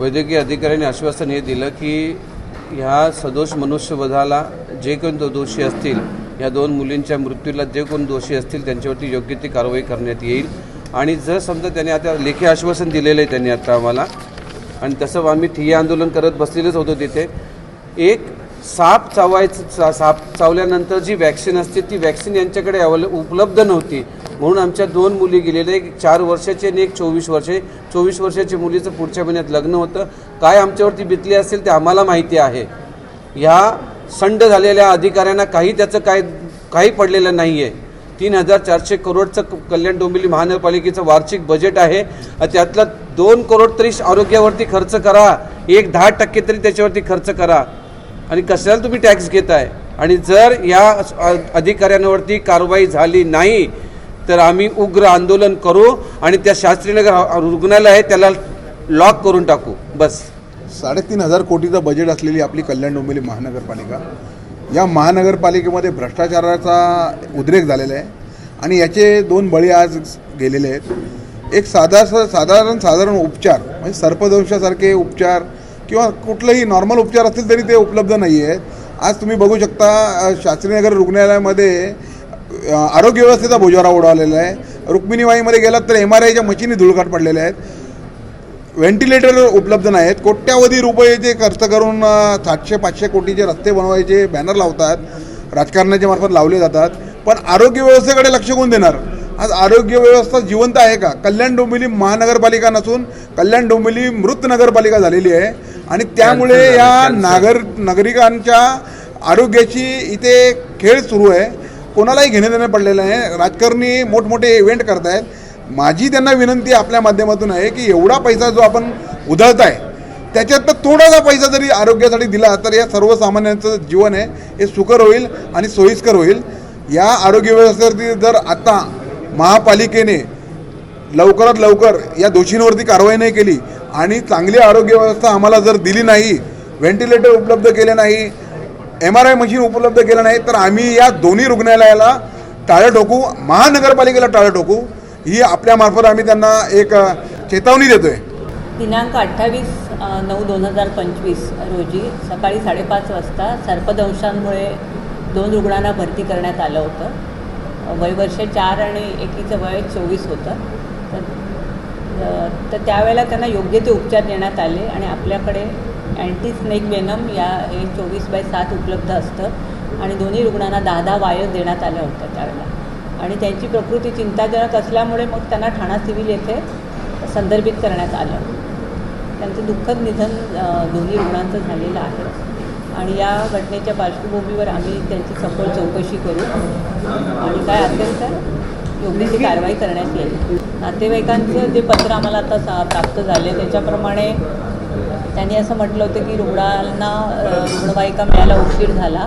वैद्यकीय अधिकाऱ्यांनी आश्वासन हे दिलं की ह्या सदोष मनुष्यवधाला जे कोण दोषी असतील या दोन मुलींच्या मृत्यूला जे कोण दोषी असतील त्यांच्यावरती योग्य ती कारवाई करण्यात येईल. आणि जर समजा त्यांनी आता लेखी आश्वासन दिलेलं आहे त्यांनी आता आम्हाला आणि तसं आम्ही ठिय्या आंदोलन करत बसलेलंच होतो तिथे एक साप चावायचं चा- साप चावल्यानंतर जी वॅक्सिन असते ती वॅक्सिन यांच्याकडे अवेले उपलब्ध नव्हती. म्हणून आमच्या दोन मुली गेलेल्या एक चार वर्षाची आणि एक चोवीस वर्षे. चोवीस वर्षाच्या मुलीचं पुढच्या महिन्यात लग्न होतं. काय आमच्यावरती बितली असेल ते आम्हाला माहिती आहे. ह्या संड झालेल्या अधिकाऱ्यांना काही त्याचं काय काही पडलेलं नाही आहे तीन हजार चारशे करोडचं कल्याण डोंबिवली महानगरपालिकेचं वार्षिक बजेट आहे. त्यातलं दोन करोड तरी आरोग्यावरती खर्च करा. एक दहा टक्के तरी त्याच्यावरती खर्च करा. आणि कशाला तुम्ही टॅक्स घेताय? आणि जर या अधिकाऱ्यांवरती कारवाई झाली नाही तर आम्ही उग्र आंदोलन करू आणि त्या शास्त्रीनगर रुग्णालय आहे त्याला लॉक करून टाकू. बस. साडेतीन हजार कोटीचं बजेट असलेली आपली कल्याण डोंबिवली महानगरपालिका या महानगरपालिकेमध्ये भ्रष्टाचाराचा उद्रेक झालेला आहे आणि याचे दोन बळी आज गेलेले आहेत. एक साधा साधारण साधारण उपचार म्हणजे सर्पदंशासारखे उपचार किंवा कुठलेही नॉर्मल उपचार असतील तरी ते उपलब्ध नाही आहेत आज तुम्ही बघू शकता शास्त्रीनगर रुग्णालयामध्ये आरोग्य व्यवस्थेचा बोजारा उडवलेला आहे. रुक्मिणीवाईमध्ये गेलात तर एम आर आयच्या मशिनी धुळकाट पडलेल्या आहेत. व्हेंटिलेटर उपलब्ध नाहीत. कोट्यावधी रुपये जे खर्च करून सातशे पाचशे कोटीचे रस्ते बनवायचे बॅनर लावतात राजकारणाच्या मार्फत लावले जातात. पण आरोग्य व्यवस्थेकडे लक्ष कोण देणार? आज आरोग्य व्यवस्था जिवंत आहे का? कल्याण डोंबिवली महानगरपालिका नसून कल्याण डोंबिवली मृत नगरपालिका झालेली आहे. आणि त्यामुळे या नागर नागरिकांच्या आरोग्याची इथे खेळ सुरू आहे. कोणालाही घेणे देणे पडलेलं आहे राजकारणी मोठमोठे इव्हेंट करतायत. माझी त्यांना विनंती आपल्या माध्यमातून आहे की एवढा पैसा जो आपण उधळत आहे त्याच्यात थोडासा पैसा जरी आरोग्यासाठी दिला तर या सर्वसामान्यांचं जीवन आहे. हे सुकर होईल आणि सोयीस्कर होईल. या आरोग्य व्यवस्थेवरती जर आता महापालिकेने लवकरात लवकर या दोषींवरती कारवाई नाही केली आणि चांगली आरोग्य व्यवस्था आम्हाला जर दिली नाही व्हेंटिलेटर उपलब्ध केले नाही एम आर आय मशीन उपलब्ध केलं नाही तर आम्ही या दोन्ही रुग्णालयाला टाळं ठोकू महानगरपालिकेला टाळं ठोकू. ही आपल्यामार्फत आम्ही त्यांना एक चेतावणी देतोय. दिनांक अठ्ठावीस नऊ दोन हजार पंचवीस रोजी सकाळी साडेपाच वाजता सर्पदंशांमुळे दोन रुग्णांना भरती करण्यात आलं होतं. अ, वय वर्ष चार आणि एकीचं वय चोवीस होतं. तर तर त्यावेळेला त्यांना योग्य ते उपचार देण्यात आले आणि आपल्याकडे अँटी स्नेक वेनम या हे चोवीस बाय सात उपलब्ध असतं. आणि दोन्ही रुग्णांना दहा दहा वायर देण्यात आल्या होत्या त्यावेळेला. आणि त्यांची प्रकृती चिंताजनक असल्यामुळे मग त्यांना ठाणा सिव्हिल येथे संदर्भित करण्यात आलं. त्यांचं दुःखद निधन दोन्ही रुग्णांचं झालेलं आहे. आणि या घटनेच्या पार्श्वभूमीवर आम्ही त्यांची सखोल चौकशी करू. आणि काय असेल तर योग्य ती कारवाई करण्यात येईल. नातेवाईकांचं जे पत्र आम्हाला आता सा प्राप्त झाले त्याच्याप्रमाणे त्यांनी असं म्हटलं होतं की रुग्णांना रुग्णवाहिका मिळायला उशीर झाला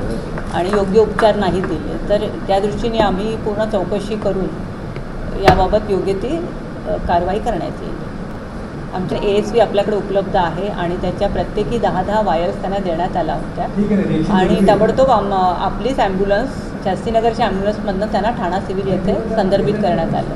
आणि योग्य उपचार नाही दिले. तर त्या दृष्टीने आम्ही पूर्ण चौकशी करून याबाबत योग्य ती कारवाई करण्यात येईल. आमच्या ए एस व्ही आपल्याकडे उपलब्ध आहे आणि त्याच्या प्रत्येकी दहा दहा वायर्स त्यांना देण्यात आल्या होत्या. आणि ताबडतोब आम आपलीच ॲम्ब्युलन्स शास्त्रीनगरच्या ॲम्ब्युलन्समधनं त्यांना ठाणा सिव्हिल येथे संदर्भित करण्यात आलं.